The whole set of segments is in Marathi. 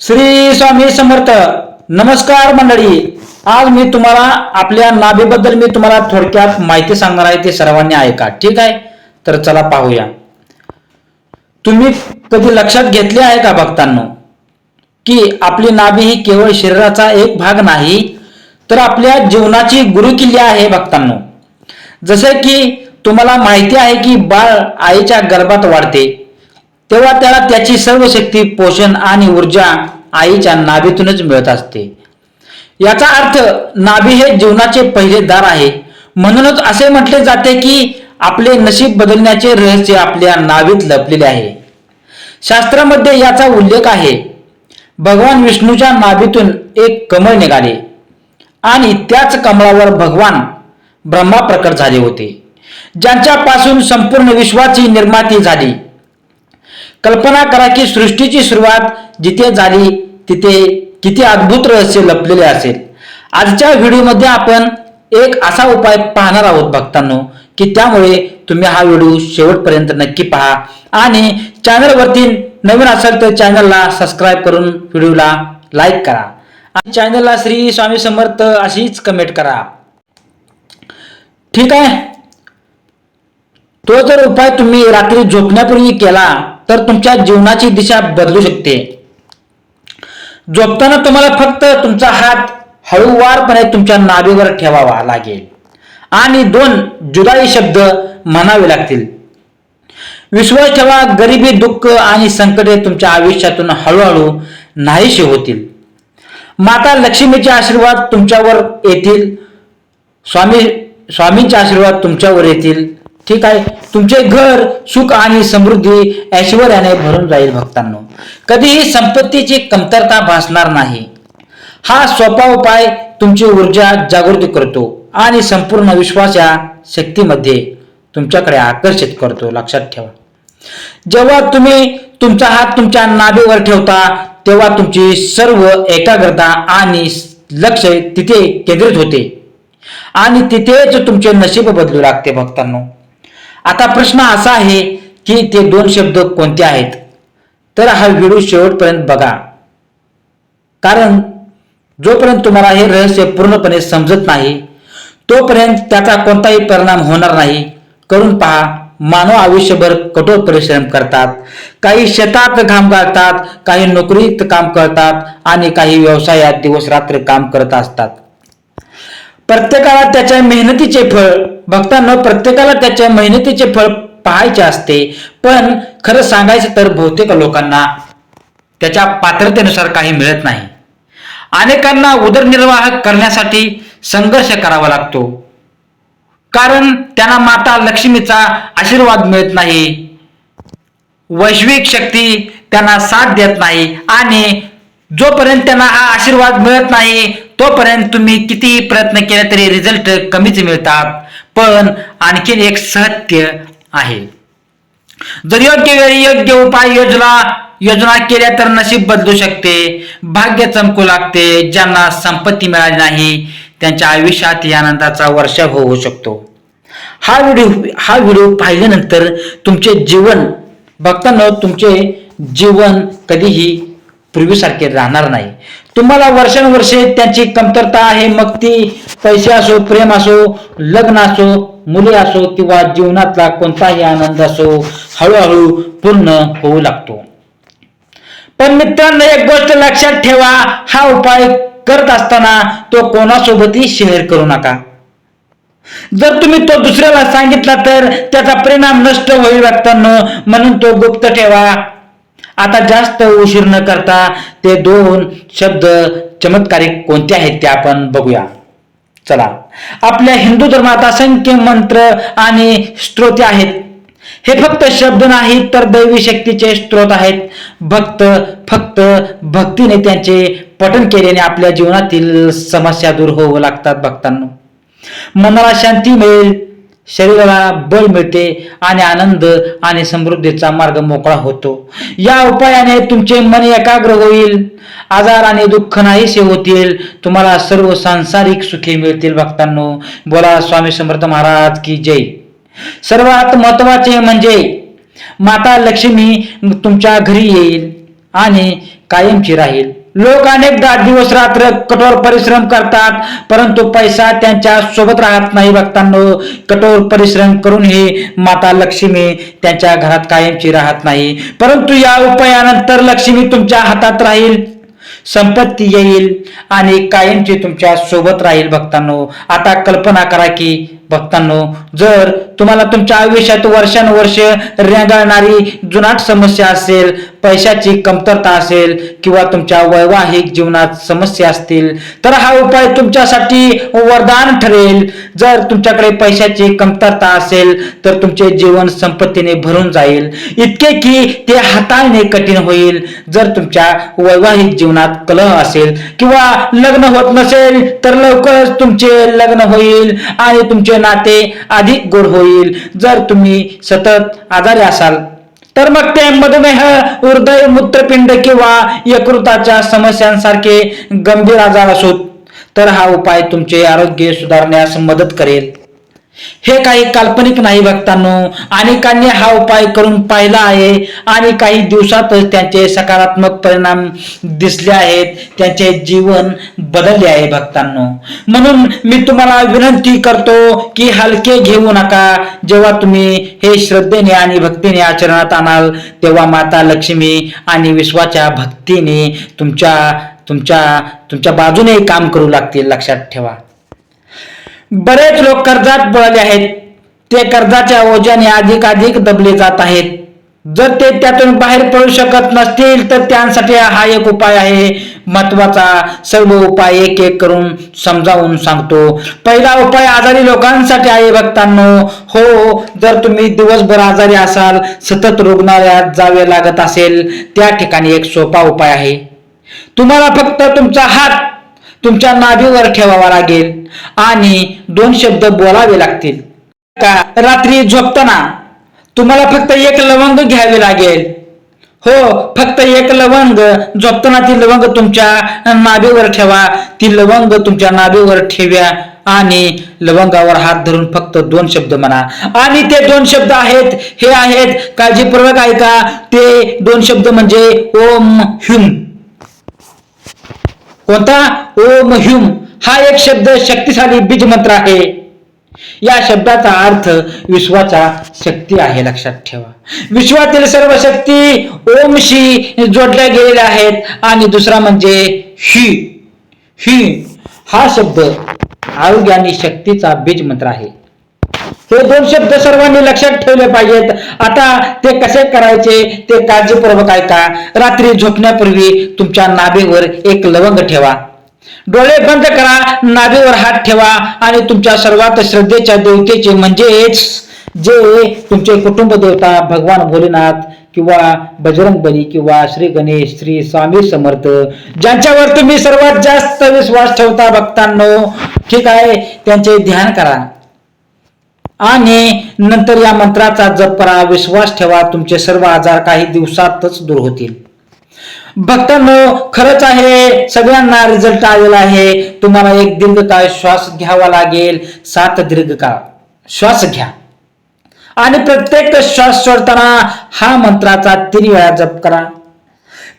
श्री स्वामी समर्थ. नमस्कार मंडळी. आज मी तुम्हाला आपल्या नाभीबद्दल मी तुम्हाला थोडक्यात माहिती सांगणार आहे ते सर्वांनी ऐका. ठीक आहे? तर चला पाहूया. तुम्ही कधी लक्षात घेतले आहे का भक्तांनो की आपली नाभी ही केवळ शरीराचा एक भाग नाही तर आपल्या जीवनाची गुरुकिल्ली आहे भक्तांनो? जसे की तुम्हाला माहिती आहे की बाळ आईच्या गर्भात वाढते तेव्हा त्याला त्याची सर्व शक्ती पोषण आणि ऊर्जा आईच्या नाभीतूनच मिळत असते. याचा अर्थ नाभी हे जीवनाचे पहिले दार आहे. म्हणूनच असे म्हटले जाते की आपले नशीब बदलण्याचे रहस्य आपल्या नाभीत लपलेले आहे. शास्त्रामध्ये याचा उल्लेख आहे. भगवान विष्णूच्या नाभीतून एक कमळ निघाले आणि त्याच कमळावर भगवान ब्रह्मा प्रकट झाले होते. ज्यांच्यापासून संपूर्ण विश्वाची निर्माती झाली. कल्पना करा की सृष्टीची सुरुवात जिथे झाली तिथे किती अद्भुत रहस्य लपलेले असेल. आजच्या व्हिडिओमध्ये आपण एक असा उपाय पाहणार आहोत भक्तांनो की त्यामुळे तुम्ही हा व्हिडिओ शेवटपर्यंत नक्की पहा. आणि चॅनलवरती नवीन असेल तर चॅनलला सबस्क्राईब करून व्हिडिओला लाईक करा. आणि चॅनलला श्री स्वामी समर्थ अशीच कमेंट करा. ठीक आहे? तो जर उपाय तुम्ही रात्री झोपण्यापूर्वी केला तर तुमच्या जीवनाची दिशा बदलू शकते. झोपताना तुम्हाला फक्त तुमचा हात हळूवारपणे तुमच्या नाभीवर ठेवावा लागेल. आणि दोन जुदाई शब्द म्हणावे लागतील. विश्वास ठेवा गरिबी दुःख आणि संकटे तुमच्या आयुष्यातून हळूहळू नाहीशी होतील. माता लक्ष्मीचे आशीर्वाद तुमच्यावर येतील. स्वामी स्वामींचे आशीर्वाद तुमच्यावर येतील. ठीक आहे? तुमचे घर सुख आणि समृद्धी ऐश्वर्याने भरून जाईल भक्तांनो. कधीही संपत्तीची कमतरता भासणार नाही. हा सोपा उपाय तुमची ऊर्जा जागृत करतो आणि संपूर्ण विश्वास या शक्तीमध्ये तुमच्याकडे आकर्षित करतो. लक्षात ठेवा. जेव्हा तुम्ही तुमचा हात तुमच्या नाभीवर ठेवता तेव्हा तुमची सर्व एकाग्रता आणि लक्ष तिथे केंद्रित होते. आणि तिथेच तुमचे नशीब बदलू लागते भक्तांनो. आता प्रश्न असा आहे की ते दोन शब्द कोणते आहेत? तर हा व्हिडिओ शेवटपर्यंत बघा. कारण जोपर्यंत तुम्हाला हे रहस्य पूर्णपणे समजत नाही तोपर्यंत त्याचा कोणताही परिणाम होणार नाही. करून पहा मानव आयुष्यभर कठोर परिश्रम करतात. काही शेतात काम करतात काही नोकरीत काम करतात आणि काही व्यवसायात दिवस रात्र काम करत असतात. प्रत्येकाला त्याच्या मेहनतीचे फळ भक्तांना प्रत्येकाला त्याच्या मेहनतीचे फळ पाहायचे असते. पण खरं सांगायचं तर बहुतेक लोकांना त्याच्या पात्रतेनुसार काही मिळत नाही. अनेकांना उदरनिर्वाह करण्यासाठी संघर्ष करावा लागतो. कारण त्यांना माता लक्ष्मीचा आशीर्वाद मिळत नाही. वैश्विक शक्ती त्यांना साथ देत नाही आणि जोपर्यंत त्यांना हा आशीर्वाद मिळत नाही तोपर्यंत तुम्ही कितीही प्रयत्न केले तरी रिझल्ट कमीच मिळतात. पण आणखीन एक सत्य आहे. जर योग्य वेळी योग्य उपाय योजना योजना केल्या तर नशीब बदलू शकते. भाग्य चमकू लागते. ज्यांना संपत्ती मिळाली नाही त्यांच्या आयुष्यात या आनंदाचा वर्षा होऊ शकतो. हा व्हिडिओ हा व्हिडिओ पाहिल्यानंतर तुमचे जीवन बघताना तुमचे जीवन कधीही पूर्वीसारखे राहणार नाही. तुम्हाला वर्षानुवर्षे त्यांची कमतरता आहे. मग ती पैसे असो प्रेम असो लग्न असो मुले असो किंवा जीवनातला कोणताही आनंद असो हळूहळू पूर्ण होऊ लागतो. पण मित्रांनो एक गोष्ट लक्षात ठेवा. हा उपाय करत असताना तो कोणासोबतही शेअर करू नका. जर तुम्ही तो दुसऱ्याला सांगितला तर त्याचा परिणाम नष्ट होईल लागताना म्हणून तो गुप्त ठेवा. आता जास्त उशीर न करता ते दोन शब्द चमत्कारिक कोणते आहेत ते आपण बघूया. चला. आपल्या हिंदू धर्मात असंख्य मंत्र आणि स्त्रोते आहेत. हे फक्त शब्द नाहीत तर दैवी शक्तीचे स्त्रोत आहेत. भक्त फक्त भक्तीने त्यांचे पठन केल्याने आपल्या जीवनातील समस्या दूर होऊ लागतात भक्तांना. मनाला शांती मिळेल शरीराला बळ मिळते आणि आनंद आणि समृद्धीचा मार्ग मोकळा होतो. या उपायाने तुमचे मन एकाग्र होईल. आजार आणि दुःख नाहीसे होतील. तुम्हाला सर्व सांसारिक सुखे मिळतील भक्तांनो. बोला स्वामी समर्थ महाराज की जय. सर्वात महत्त्वाचे म्हणजे माता लक्ष्मी तुमच्या घरी येईल आणि कायमची राहील. लोक अनेकदा दिवस रात्र कठोर परिश्रम करतात परंतु पैसा त्यांच्यासोबत राहत नाही भक्तांनो. कठोर परिश्रम करूनही माता लक्ष्मी त्यांच्या घरात कायमची राहत नाही. परंतु या उपायानंतर लक्ष्मी तुमच्या हातात राहील संपत्ती येईल आणि कायमची तुमच्यासोबत राहील भक्तांनो. आता कल्पना करा की भक्तांनो जर तुम्हाला तुमच्या आयुष्यात वर्षानुवर्ष रेंगाळणारी जुनाट समस्या असेल पैशाची कमतरता असेल किंवा तुमच्या वैवाहिक जीवनात समस्या असतील तर हा उपाय तुमच्यासाठी वरदान ठरेल. जर तुमच्याकडे पैशाची कमतरता असेल तर तुमचे जीवन संपत्तीने भरून जाईल. इतके की ते हाताळणे कठीण होईल. जर तुमच्या वैवाहिक जीवनात कलह असेल किंवा लग्न होत नसेल तर लवकरच तुमचे लग्न होईल आणि तुमचे नाते अधिक गोड होईल. जर तुम्ही सतत आजारी असाल तर मग ते मधुमेह हृदय मूत्रपिंड किंवा यकृताच्या समस्यांसारखे गंभीर आजार असोत. तर हा उपाय तुमचे आरोग्य सुधारण्यास मदत करेल. हे काही काल्पनिक नाही भक्तांनो अनेकांनी हा उपाय करून पाहिला आहे. आणि काही दिवसातच त्यांचे सकारात्मक परिणाम दिसले आहेत. त्यांचे जीवन बदलले आहे भक्तांनो म्हणून मी तुम्हाला विनंती करतो की हलके घेऊ नका. जेव्हा तुम्ही हे श्रद्धेने आणि भक्तीने आचरणात आणाल तेव्हा माता लक्ष्मी आणि विश्वाच्या भक्तीने तुमच्या तुमच्या तुमच्या बाजूने काम करू लागतील. लक्षात ठेवा. बरेच लोक कर्जात बुडाले आहेत. ते कर्जाच्या ओझ्याने अधिक अधिक दबले जात आहेत. जर ते त्यातून बाहेर पडू शकत नसतील तर त्यांसाठी हा एक उपाय आहे. महत्त्वाचा सर्व उपाय एक एक करून समजावून सांगतो. पहिला उपाय आजारी लोकांसाठी आहे भक्तांनो. हो जर तुम्ही दिवसभर आजारी असाल सतत रुग्णालयात जावे लागत असेल त्या ठिकाणी एक सोपा उपाय आहे. तुम्हाला फक्त तुमचा हात तुमच्या नाभीवर ठेवावा लागेल आणि दोन शब्द बोलावे लागतील. का? रात्री झोपताना तुम्हाला फक्त एक लवंग घ्यावे लागेल. हो फक्त एक लवंग. झोपताना ती लवंग तुमच्या नाभीवर ठेवा. ती लवंग तुमच्या नाभीवर ठेव्या आणि लवंगावर हात धरून फक्त दोन शब्द म्हणा. आणि ते दोन शब्द आहेत हे आहेत. काळजीपूर्वक ऐका. ते दोन शब्द म्हणजे ओम ह्युम. कोणता? ओम ह्युम. हा एक शब्द शक्तिशाली बीज मंत्र आहे. या शब्दाचा अर्थ विश्वाचा शक्ती आहे लक्षात ठेवा. विश्वातील सर्व शक्ती ओमशी जोडल्या गेलेल्या आहेत. आणि दुसरा म्हणजे ही. ही. हा शब्द आरोग्य आणि शक्तीचा बीज मंत्र आहे. हे दोन शब्द सर्वांनी लक्षात ठेवले पाहिजेत. आता ते कसे करायचे? ते काळजीपूर्वक ऐका. रात्री झोपण्यापूर्वी तुमच्या नाभीवर एक लवंग ठेवा. डोळे बंद करा. नाभीवर हात ठेवा. आणि तुमच्या सर्वात श्रद्धेच्या देवतेचे म्हणजेच जे तुमचे कुटुंब देवता भगवान भोलेनाथ किंवा बजरंग बली किंवा श्री गणेश श्री स्वामी समर्थ ज्यांच्यावर तुम्ही सर्वात जास्त विश्वास ठेवता भक्तांनो ठीक आहे? त्यांचे ध्यान करा. आणि नंतर या मंत्राचा जप करा विश्वास ठेवा तुमचे सर्व आजार काही दिवसातच दूर होतील. भक्तांनो खरंच आहे सगळ्यांना रिझल्ट आलेला आहे. तुम्हाला एक दीर्घकाळ श्वास घ्यावा लागेल सात दीर्घकाळ. श्वास घ्या. आणि प्रत्येक श्वास सोडताना हा मंत्राचा तीन वेळा जप करा.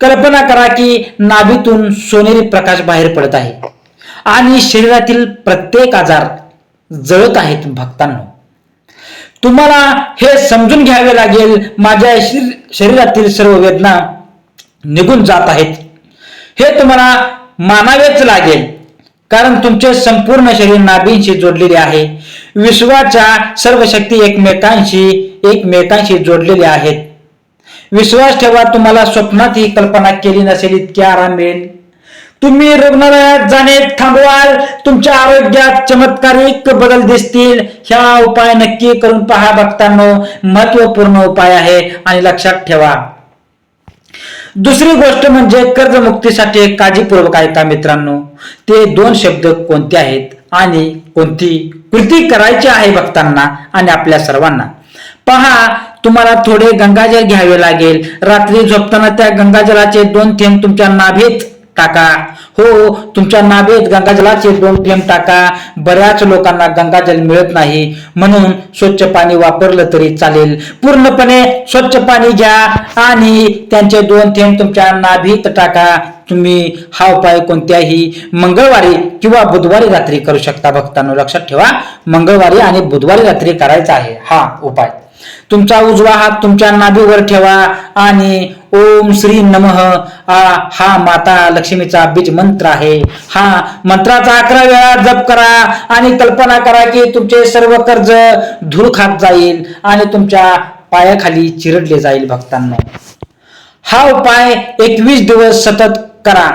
कल्पना करा की नाभीतून सोनेरी प्रकाश बाहेर पडत आहे. आणि शरीरातील प्रत्येक आजार जळत आहेत भक्तांनो. तुम्हाला हे समजून घ्यावे लागेल माझ्या शरीर- शरीरातील सर्व वेदना निघून जात आहेत. हे तुम्हाला मानावेच लागेल कारण तुमचे संपूर्ण शरीर नाभींशी जोडलेले आहे. विश्वाच्या सर्व शक्ती एकमेकांशी एकमेकांशी जोडलेल्या आहेत. विश्वास ठेवा तुम्हाला स्वप्नात ही कल्पना केली नसेल इतकी आराम मिळेल. तुम्ही रुग्णालयात जाणे थांबवाल. तुमच्या आरोग्यात चमत्कारिक बदल दिसतील. ह्या उपाय नक्की करून पहा भक्तांनो. महत्त्वपूर्ण उपाय आहे आणि लक्षात ठेवा. दुसरी गोष्ट म्हणजे कर्जमुक्तीसाठी काळजीपूर्वक ऐका मित्रांनो? ते दोन शब्द कोणते आहेत आणि कोणती कृती करायची आहे भक्तांना आणि आपल्या सर्वांना? पहा तुम्हाला थोडे गंगाजल घ्यावे लागेल. रात्री झोपताना त्या गंगाजलाचे दोन थेंब तुमच्या नाभीत टाका हो, हो तुमच्या नावेत गंगाजलाचे दोन थेंब टाका बऱ्याच लोकांना गंगाजल मिळत नाही. म्हणून स्वच्छ पाणी वापरलं तरी चालेल. पूर्णपणे स्वच्छ पाणी घ्या. आणि त्यांचे दोन थेंब तुमच्या नाभीत टाका. तुम्ही हा उपाय कोणत्याही मंगळवारी किंवा बुधवारी रात्री करू शकता. भक्तांनो लक्षात ठेवा. मंगळवारी आणि बुधवारी रात्री करायचा आहे हा उपाय. तुमचा उजवा हात तुमच्या नाभीवर ठेवा आणि ओम श्री नमः. आ हा माता लक्ष्मीचा बीज मंत्र आहे. हा मंत्राचा अकरा वेळा जप करा आणि कल्पना करा की तुमचे सर्व कर्ज धूळ खात जाईल आणि तुमच्या पायाखाली चिरडले जाईल भक्तांना. हा उपाय एकवीस दिवस सतत करा.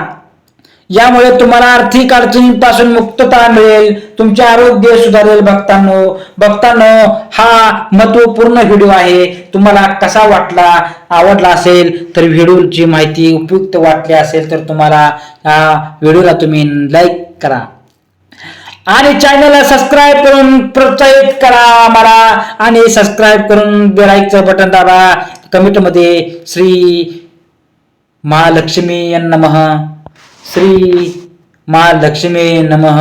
यामुळे तुम्हाला आर्थिक अडचणींपासून मुक्तता मिळेल. तुमचे आरोग्य सुधारेल भक्तांनो. भक्तांनो हा महत्त्वपूर्ण व्हिडिओ आहे. तुम्हाला कसा वाटला आवडला असेल तर व्हिडिओची माहिती उपयुक्त वाटली असेल तर तुम्हाला व्हिडिओला तुम्ही लाईक करा. आणि चॅनलला सबस्क्राईब करून प्रोत्साहित करा आम्हाला. आणि सबस्क्राईब करून बेलाईकचं बटन दाबा. कमेंटमध्ये श्री महालक्ष्मी नमः. श्री महालक्ष्मी नमः.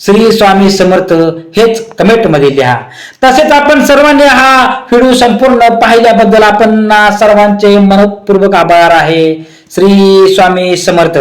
श्री स्वामी समर्थ हेच कमेंटमध्ये लिहा. तसेच आपण सर्वांनी हा व्हिडिओ संपूर्ण पाहिल्याबद्दल आपण सर्वांचे मनपूर्वक आभार आहे. श्री स्वामी समर्थ.